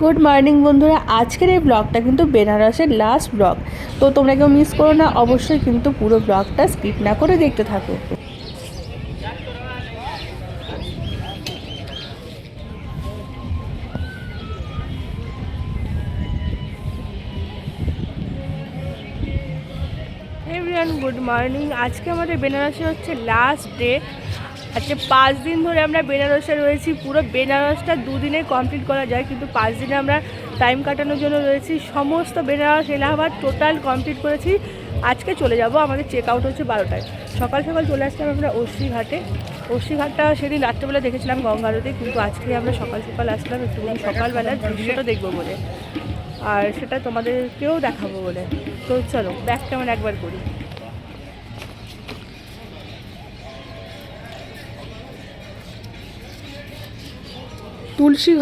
Good morning বন্ধুরা, আজকের এই ব্লগটা কিন্তু বেনারসের লাস্ট ব্লগ তো তোমরা কেউ মিস করো না, অবশ্যই কিন্তু পুরো ব্লগটা স্কিপ না করে দেখতে থাকো। গুড মর্নিং আজকে আমাদের বেনারসে হচ্ছে লাস্ট ডে আজকে পাঁচ দিন ধরে আমরা বেনারসে রয়েছি, পুরো বেনারসটা দুদিনে কমপ্লিট করা যায়, কিন্তু পাঁচ দিনে আমরা টাইম কাটানোর জন্য রয়েছি। সমস্ত বেনারস, এলাহাবাদ টোটাল কমপ্লিট করেছি। আজকে চলে যাব, আমাদের চেক আউট হচ্ছে বারোটায়। সকাল সকাল চলে আসলাম আমরা ঘাটে ঘাটটা সেদিন রাত্রেবেলা দেখেছিলাম গঙ্গারতি কিন্তু আজকে আমরা সকাল সকাল আসলাম একটুখানি সকালবেলার দৃশ্যটা দেখব বলে। আর সেটা তোমাদেরকেও দেখাবো বলে। তো চলো ব্যাগটা আমরা একবার করি। তুলসী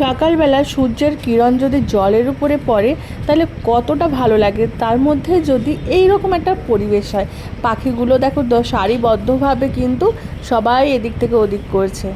সকালবেলা সূর্যের কিরণ যদি জলের উপরে পড়ে, তাহলে কতটা ভালো লাগে? তার মধ্যে যদি এই রকম একটা পরিবেশ হয়। পাখিগুলো দেখো সারিবদ্ধভাবে কিন্তু সবাই এদিক থেকে ওদিক করছে।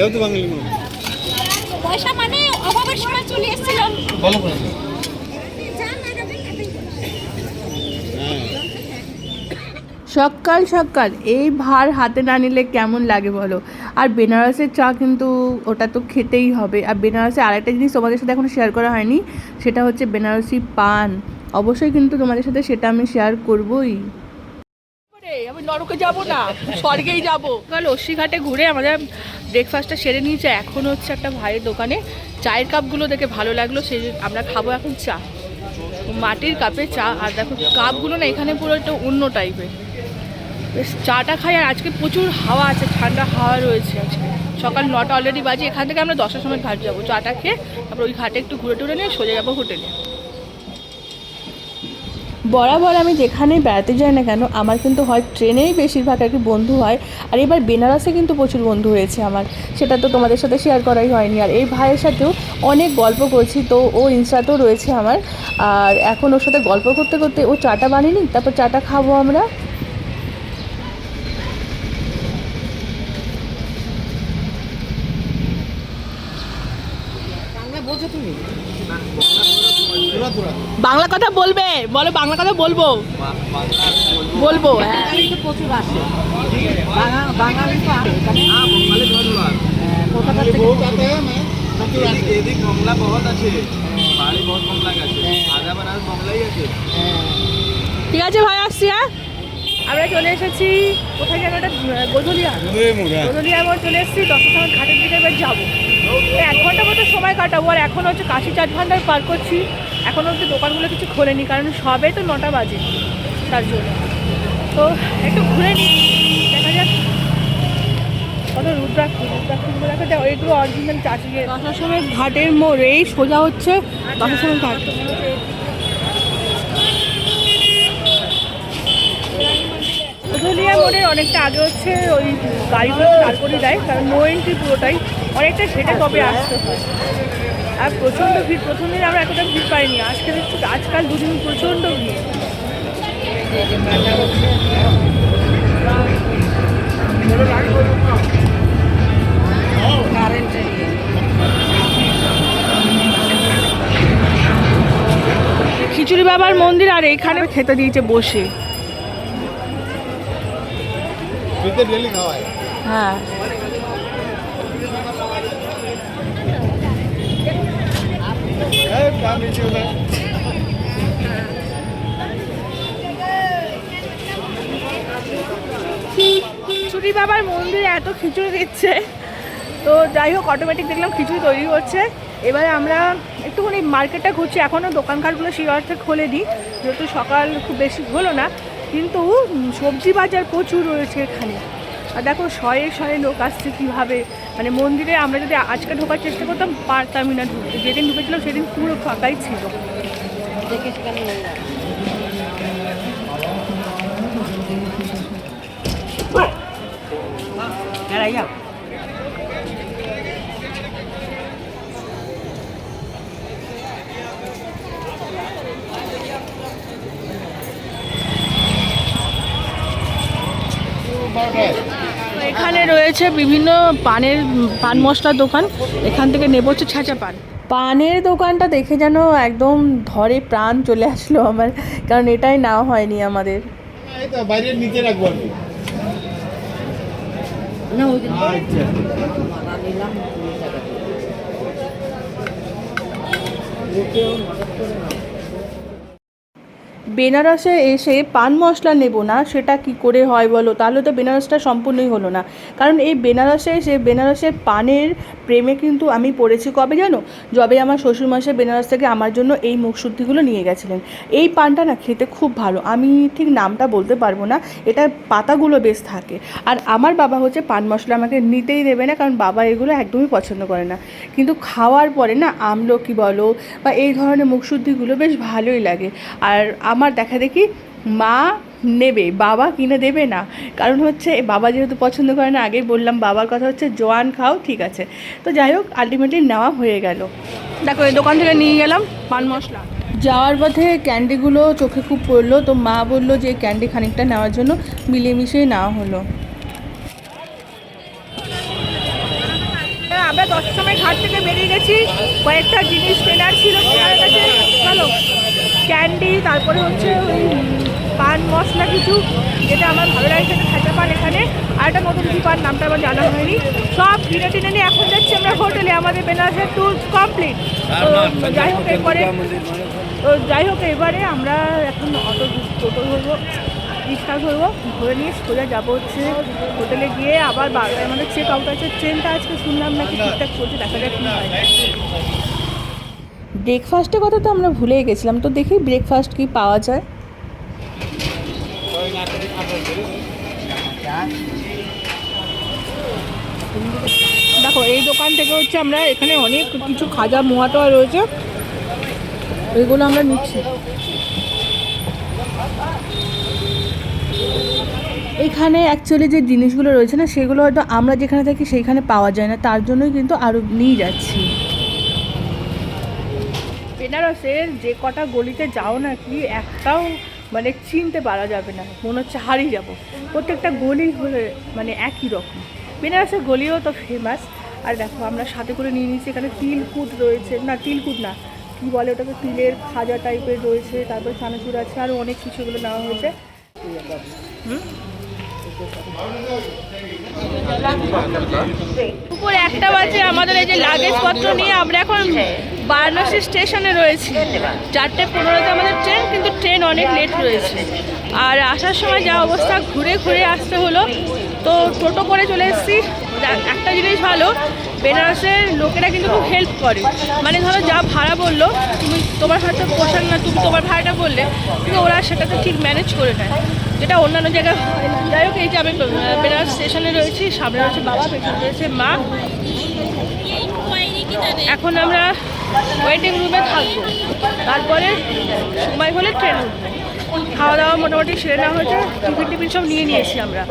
এও তো বাঙালি মানুষ পয়সা মানে অভাবের সময় চলে এসেছিলাম বলো সকাল সকাল এই ভার হাতে না নিলে কেমন লাগে বলো? আর বেনারসের চা কিন্তু ওটা তো খেতেই হবে। আর বেনারসে আরেকটা জিনিস তোমাদের সাথে এখনও শেয়ার করা হয়নি সেটা হচ্ছে বেনারসি পান। অবশ্যই কিন্তু তোমাদের সাথে সেটা আমি শেয়ার করবই। নরকে যাব না, স্বর্গেই যাব। কাল ঘাটে ঘুরে আমাদের ব্রেকফাস্টটা সেরে নিয়েছে এখন হচ্ছে একটা ভাইয়ের দোকানে। চায়ের কাপগুলো দেখে ভালো লাগল সেই আমরা খাব এখন চা। মাটির কাপে চা, আর দেখো কাপগুলো না এখানে পুরো একটা অন্য টাইপের বেশ, চাটা খাই, আর আজকে প্রচুর হাওয়া আছে, ঠান্ডা হাওয়া রয়েছে আজকে। সকাল নটা অলরেডি বাজে, এখান থেকে আমরা দশটার সময় ঘাট যাব। চাটা খেয়ে তারপর ওই ঘাটে একটু ঘুরে টুরে নিয়ে সোজা যাব হোটেলে। বরাবর আমি যেখানেই বেড়াতে যাই না কেন, আমার কিন্তু হয় ট্রেনেই বেশিরভাগ আর কি বন্ধু হয়। আর এবার বেনারসে কিন্তু প্রচুর বন্ধু হয়েছে আমার। সেটা তো তোমাদের সাথে শেয়ার করাই হয়নি। আর এই ভাইয়ের সাথেও অনেক গল্প করছি, তো ও ইনস্টাতেও রয়েছে আমার। আর এখন ওর সাথে গল্প করতে করতে ও চাটা বানিয়ে নিই তারপর চাটা খাব আমরা তোরা তোরা বাংলা কথা বলবে? বলো বাংলা কথা বলব? বলব হ্যাঁ। প্রচুর আছে ঠিক আছে ভাই আসছি হ্যাঁ? আমরা চলে এসেছি কোথায় যেন একটা গোধুলিয়া গোধুলিয়া চলে এসেছি দশটা সময় ঘাটের দিকে এবার যাব। এক ঘণ্টা মতো সময় কাটাবো আর এখন হচ্ছে কাশি চার ঘন্টায় পার করছি। এখন অব্দি দোকানগুলো কিছু খোলেনি কারণ সবে তো নটা বাজে তার জন্য। তো একটু ঘুরে নিই দেখা যাক কত রুদ্রাক্ষ রুদ্রাক্ষগুলো দেখা যায় ওইগুলো অরিজিনাল চাষিয়ে দশটার সময় ঘাটের মোড়েই সোজা হচ্ছে দশটার সময় ঘাট। ধুলিয়া মোড়ের অনেকটা আগে হচ্ছে ওই গাড়িগুলো দাঁড় করে দেয় কারণ নো এন্ট্রি পুরোটাই অনেকটা হেঁটে কবে আসতে হয়। আর প্রচণ্ড ভিড় প্রথম দিন আমরা এতটা ভিড় পাইনি আজকে দেখছি আজকাল দুদিন প্রচণ্ড ভিড়। খিচুড়ি বাবার মন্দির আর এখানে খেতে দিয়েছে বসে। হ্যাঁ। খিচুড়ি বাবার মন্দিরে এত খিচুড়ি দিচ্ছে। তো যাই হোক অটোমেটিক দেখলাম খিচুড়ি তৈরি হচ্ছে। এবারে আমরা একটুখানি মার্কেটটা ঘুরছি। এখনও দোকানঘাটগুলো সেই অর্থে দিই যেহেতু সকাল খুব বেশি হলো না, কিন্তু সবজি বাজার প্রচুর রয়েছে এখানে। আর দেখো শয়ে শয়ে লোক আসছে কীভাবে? মানে মন্দিরে আমরা যদি আজকে ঢোকার চেষ্টা করতাম পারতামই না ঢুকতে। যেদিন ঢুকেছিলাম সেদিন পুরো ফাঁকাই ছিল। তো এখানে রয়েছে বিভিন্ন পানের পান মশলার দোকান। এখান থেকে নেব হচ্ছে ছাঁচা পান। পানের দোকানটা দেখে যেন একদম ধরে প্রাণ চলে আসলো আমার কারণ এটাই না হয়নি আমাদের। বাইরে নিচে রাখব আচ্ছা। বেনারসে এসে পান মশলা নেব না, সেটা কি করে হয় বলো? তাহলে তো বেনারসটা সম্পূর্ণই হলো না। কারণ এই বেনারসে এসে, বেনারসের পানের প্রেমে কিন্তু আমি পড়েছি কবে জানো? যবে আমার শ্বশুরমশাই বেনারস থেকে আমার জন্য এই মুখশুদ্ধিগুলো নিয়ে গেছিলেন। এই পানটা না খেতে খুব ভালো। আমি ঠিক নামটা বলতে পারব না, এটা পাতাগুলো বেশ থাকে। আর আমার বাবা হচ্ছে পান মশলা আমাকে নিতেই দেবে না, কারণ বাবা এগুলো একদমই পছন্দ করে না। কিন্তু খাওয়ার পরে না আমলকি বলো বা এই ধরনের মুখশুদ্ধিগুলো বেশ ভালোই লাগে। আর আমার দেখা দেখি মা নেবে, বাবা কিনে দেবে না। কারণ হচ্ছে, বাবা যেহেতু পছন্দ করে না, আগেই বললাম, বাবার কথা হচ্ছে, জোয়ান খাও, ঠিক আছে। তো যাই হোক আলটিমেটলি নেওয়া হয়ে গেল। দেখো, এই দোকান থেকে নিয়ে গেলাম পান মশলা। যাওয়ার পথে ক্যান্ডিগুলো চোখে খুব পড়ল, তো মা বলল যে ক্যান্ডি খানিকটা নেওয়ার জন্য মিলিয়ে মিশিয়ে নেওয়া হলো। আমরা দশটার সময় ঘাট থেকে বেরিয়ে গেছি কয়েকটা জিনিস কেনার ছিল কেনার কাছে চলো ক্যান্ডি তারপরে হচ্ছে ওই পান মশলা কিছু যেটা আমার ভালো লাগে সেটা খাঁচা পান এখানে আর একটা নতুন কি পান নামটা আমার জানা হয়নি সব কিনে টিনে নিয়ে এখন যাচ্ছি আমরা হোটেলে আমাদের বেনারসের ট্যুর কমপ্লিট তো যাই হোক এরপরে তো যাই হোক এবারে আমরা এখন অটো টোটো ধরবো রিক্সা ধরবো ধরে নিয়ে সোজা যাব হচ্ছে হোটেলে গিয়ে আবার বারোটায় আমাদের চেক আউট আছে। ট্রেনটা আজকে শুনলাম নাকি ঠিকঠাক চলছে দেখা যাক কী হয়। ব্রেকফাস্টের কথা তো আমরা ভুলেই গেছিলাম। তো দেখি ব্রেকফাস্ট কি পাওয়া যায়। দেখো এই দোকান থেকে হচ্ছে আমরা এখানে অনেক কিছু খাজা মোয়াটোয়া রয়েছে। এগুলো আমরা নিচ্ছি। এখানে অ্যাকচুয়ালি যে জিনিসগুলো রয়েছে না, সেগুলো হয়তো আমরা যেখানে থাকি সেইখানে পাওয়া যায় না, তার জন্যই কিন্তু আরও নিয়ে যাচ্ছি। বেনারসের যে কটা গলিতে যাও না কি, একটাও মানে চিনতে পারা যাবে না, মনে হচ্ছে হারিয়ে যাব। প্রত্যেকটা গলি হলে মানে একই রকম। বেনারসের গলিও তো ফেমাস আর দেখো, আমরা সাথে করে নিয়ে নিয়েছি, এখানে তিলকুট রয়েছে। না তিলকুট না, কী বলে ওটাকে? তিলের খাজা টাইপের রয়েছে, তারপর চানাচুর আছে আরও অনেক কিছুগুলো নেওয়া হয়েছে। দুপুর একটা বাজে আমাদের এই যে লাগেজ পত্র নিয়ে আমরা এখন বারাণসী স্টেশনে রয়েছি। চারটে পনেরোতে আমাদের ট্রেন, কিন্তু ট্রেন অনেক লেট রয়েছে। আর আসার সময় যা অবস্থা, ঘুরে ঘুরে আসতে হলো। তো টোটো করে চলে এসেছি। একটা জিনিস ভালো, বেনারসের লোকেরা কিন্তু খুব হেল্প করে। মানে ধরো যা ভাড়া বলল, তুমি তোমার হয়তো পোষান না, তুমি তোমার ভাড়াটা বললে, কিন্তু ওরা সেটাকে ঠিক ম্যানেজ করে নেয়। যেটা অন্যান্য জায়গায় হয়। যাই হোক, এই যে আমি বেনারস স্টেশনে রয়েছি, সামনে রয়েছে বাবা, পেছনে রয়েছে মা। এখন আমরা ওয়েটিং রুমে থাকব। তারপরে সময় হলে ট্রেন খাওয়া দাওয়া মোটামুটি সেরে নেওয়া হয়েছে টিফিন টিফিন সব নিয়ে নিয়েছি আমরা।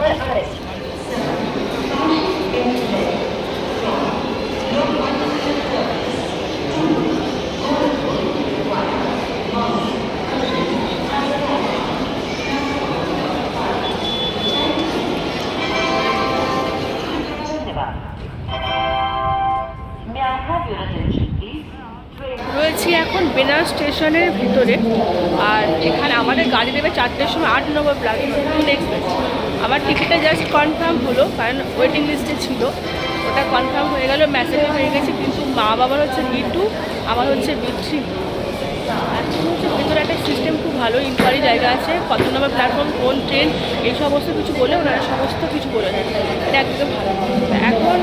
রয়েছি এখন বেনারস স্টেশনের ভিতরে। আর এখানে আমাদের গাড়ি দেবে চারটের সময়, আট নম্বর প্ল্যাটফর্ম এক্সপ্রেস আমার টিকিটটা জাস্ট কনফার্ম হলো, কারণ ওয়েটিং লিস্টে ছিল। ওটা কনফার্ম হয়ে গেল মেসেজও হয়ে গেছে, কিন্তু মা বাবার হচ্ছে বি টু আমার হচ্ছে বি থ্রি এখন হচ্ছে ভেতরে একটা সিস্টেম খুব ভালো ইনকোয়ারি জায়গা আছে কত নম্বর প্ল্যাটফর্ম কোন ট্রেন এই সমস্ত কিছু বলে ওনারা সমস্ত কিছু বলে দেন এটা একদম ভালো। এখন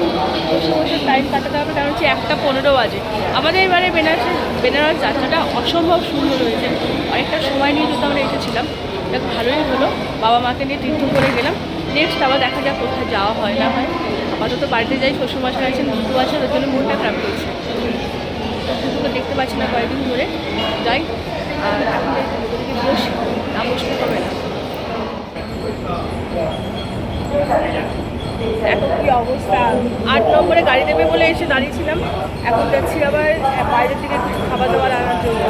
বসে টাইম কাটাতে হবে, কারণ হচ্ছে একটা পনেরো বাজে। আমাদের এবারে বেনারসের বেনারস যাত্রাটা অসম্ভব সুন্দর হয়েছে। অনেকটা সময় নিয়ে যেহেতু আমরা এসেছিলাম, এটা ভালোই হলো। বাবা মাকে নিয়ে তীর্থ করে গেলাম। নেক্সট আবার দেখা যাক কোথায় যাওয়া হয় না হয়। আপাতত বাড়িতে যাই শ্বশুর শ্বশুরমশাই আছেন দুটো আছে ওর জন্য মনটা খারাপ করছে। দেখতে পাচ্ছি না কয়েকদিন ধরে। যাই, আর এখন বসি, না হবে না। দেখো কি অবস্থা? আট নম্বরে গাড়ি দেবে বলে এসে দাঁড়িয়েছিলাম, এখন যাচ্ছি আবার বাইরের দিকে খাবার দাবার আনার জন্য।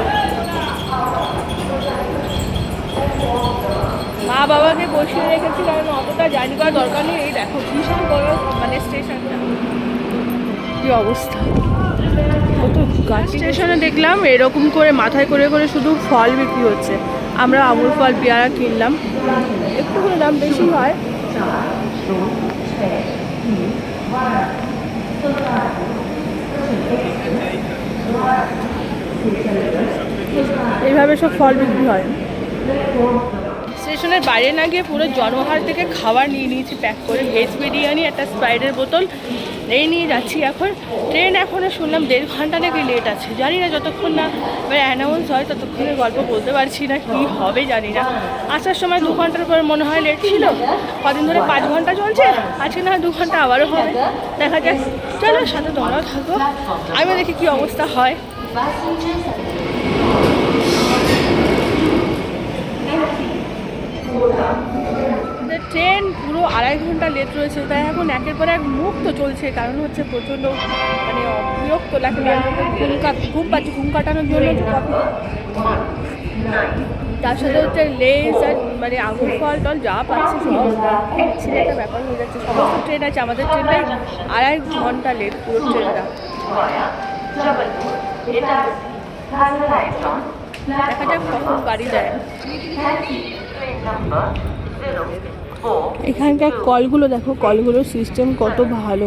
মা বাবাকে বসিয়ে রেখেছি, কারণ অতটা জার্নি করার দরকার নেই। এই দেখো, ভীষণ বড় মানে স্টেশনটা কি অবস্থা? স্টেশনে দেখলাম এরকম করে মাথায় করে করে শুধু ফল বিক্রি হচ্ছে। আমরা আমুল ফল, পেয়ারা কিনলাম। একটু করে দাম বেশি হয়। এইভাবে সব ফল বিক্রি হয়। স্টেশনের বাইরে না গিয়ে পুরো জনহার থেকে খাবার নিয়ে নিয়েছি প্যাক করে ভেজ বিরিয়ানি, একটা স্প্রাইডের বোতল। এই নিয়ে যাচ্ছি এখন। ট্রেন এখনও শুনলাম দেড় ঘণ্টা নাকি লেট আছে, জানি না যতক্ষণ না এবার অ্যানাউন্স হয় ততক্ষণে গল্প বলতে পারছি না, কী হবে জানি না। আসার সময় দু ঘণ্টার পর মনে হয় লেট ছিল, কদিন ধরে পাঁচ ঘণ্টা চলছে, আজকে না দু ঘণ্টা আবারও হবে। দেখা যাক, চলো সাথে তোমরাও থাকো। আমিও দেখি কী অবস্থা হয়। ট্রেন পুরো আড়াই ঘণ্টা লেট রয়েছে, তাই এখন একের পর এক মুখ তো চলছে, কারণ হচ্ছে প্রচণ্ড মানে বিরক্ত লাগে ঘুম ঘুম পাচ্ছে, ঘুম কাটানোর জন্য তার সাথে হচ্ছে লেজ আর মানে আঙুর ফল টল যা পাচ্ছে সব ছেলে একটা ব্যাপার হয়ে যাচ্ছে, সমস্ত ট্রেন আছে, আমাদের ট্রেনটাই আড়াই ঘণ্টা লেট পুরো ট্রেনটা দেখা যাক কখন গাড়ি যায়। এখানকার কলগুলো দেখো, কলগুলোর সিস্টেম কত ভালো।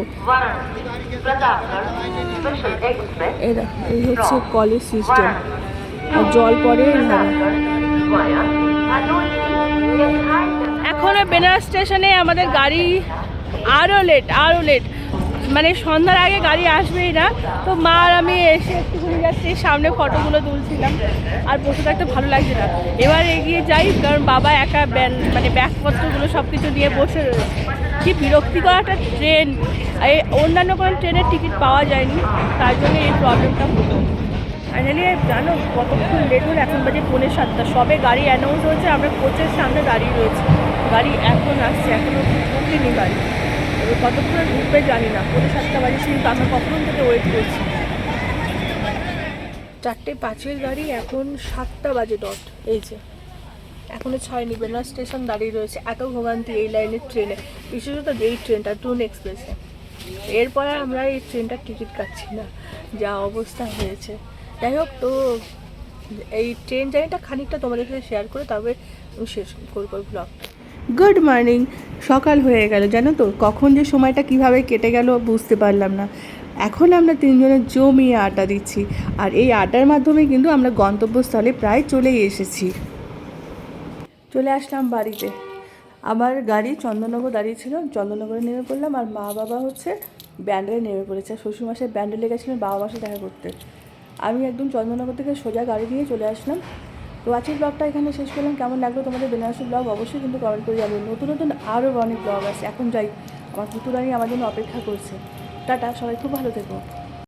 এই হচ্ছে কলের সিস্টেম আর জল এইভাবে এখনও বেনারস স্টেশনে আমাদের গাড়ি আরও লেট আরও লেট মানে সন্ধ্যার আগে গাড়ি আসবেই না। তো মা আর আমি এসে একটুখানি যাচ্ছি, সামনে ফটোগুলো তুলছিলাম। আর বসে থাকতে ভালো লাগছে না। এবার এগিয়ে যাই, কারণ বাবা একা মানে ব্যাগপত্রগুলো সব কিছু নিয়ে বসে রয়েছে। কি বিরক্তিকর একটা ট্রেন। এই অন্যান্য কোনো ট্রেনের টিকিট পাওয়া যায়নি, তার জন্য এই প্রবলেমটা হতো ফাইনালি জানো, কতক্ষণ লেট হলো? এখন বাজে পৌনে সাতটা। সবে গাড়ি অ্যানাউন্স হয়েছে, আমরা কোচের সামনে দাঁড়িয়ে রয়েছি। গাড়ি এখন আসছে এখনও ঢুকিনি গাড়ি। কতক্ষণে ঢুকবে জানি না, পৌনে সাতটা বাজে কিন্তু আমরা কখন থেকে ওয়েট করছি? চারটে পাঁচের গাড়ি, এখন সাতটা বাজে ডট এই যে। এখনও ছয়নি বেনারস স্টেশন দাঁড়িয়ে রয়েছে এত ভোগান্তি এই লাইনের ট্রেনে, বিশেষত এই ট্রেনটা, টুন এক্সপ্রেসে। এরপরে আমরা এই ট্রেনটার টিকিট কাটছি না, যা অবস্থা হয়েছে। যাই হোক, তো এই ট্রেন জার্নিটা খানিকটা তোমাদের সাথে শেয়ার করে, তবে শেষ করব ব্লগ গুড মর্নিং সকাল হয়ে গেল, জানো তো? কখন যে সময়টা কীভাবে কেটে গেল বুঝতে পারলাম না। এখন আমরা তিনজনে জমিয়ে আটা দিচ্ছি। আর এই আটার মাধ্যমে কিন্তু আমরা গন্তব্যস্থলে প্রায় চলেই এসেছি। চলে আসলাম বাড়িতে। আমার গাড়ি চন্দননগর দাঁড়িয়ে ছিল। চন্দননগরে নেমে পড়লাম আর মা বাবা হচ্ছে ব্যান্ডেলে নেমে পড়েছে। আর শ্বশুরমাসের ব্যান্ডেলে গেছিলেন বাবা মাসে দেখা করতে। আমি একদম চন্দননগর থেকে সোজা গাড়ি নিয়ে চলে আসলাম। তো আজকের ব্লগটা এখানে শেষ করলাম। কেমন লাগল তোমাদের বেনারসি ব্লগ অবশ্যই কিন্তু কমেন্ট করে যাবে নতুন নতুন আরও অনেক ব্লগ আছে এখন যাই, আমার পুতুরানি আমার জন্য অপেক্ষা করছে। টাটা, সবাই খুব ভালো থেকো।